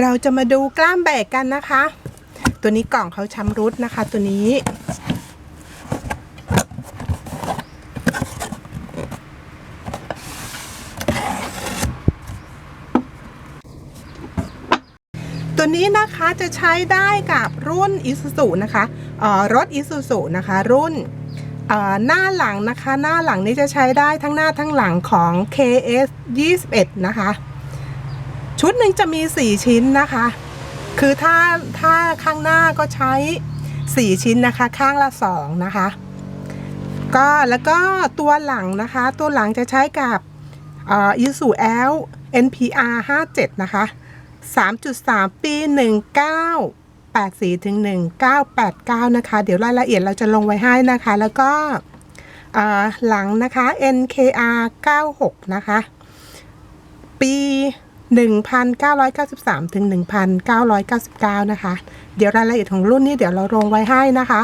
เราจะมาดูกล้ามแบกกันนะคะ ตัวนี้กล่องเขาช้ำรุดนะคะ ตัวนี้ ตัวนี้นะคะจะใช้ได้กับรุ่น Isuzu นะคะเอ่อรถ Isuzu นะคะ รุ่นหน้าหลังนะคะ หน้าหลังนี้จะใช้ได้ทั้งหน้าทั้งหลังของ KS 21นะคะ ชุดหนึ่งจะมี 4 ชิ้นนะคะ คือถ้าถ้าข้างหน้าก็ใช้ 4 ชิ้นนะคะ ข้างละ 2 นะคะ ก็แล้วก็ตัวหลังนะคะ ตัวหลังจะใช้กับเอ่อ Isuzu L NPR 57 นะคะ 3.3 ปี 1984ถึง1989 นะคะ เดี๋ยวรายละเอียดเราจะลงไว้ให้นะคะ แล้วก็หลังนะคะ NKR 96 นะคะ ปี 1993 ถึง 1999 นะคะ เดี๋ยวรายละเอียดของรุ่นนี้เดี๋ยวเราลงไว้ให้นะคะ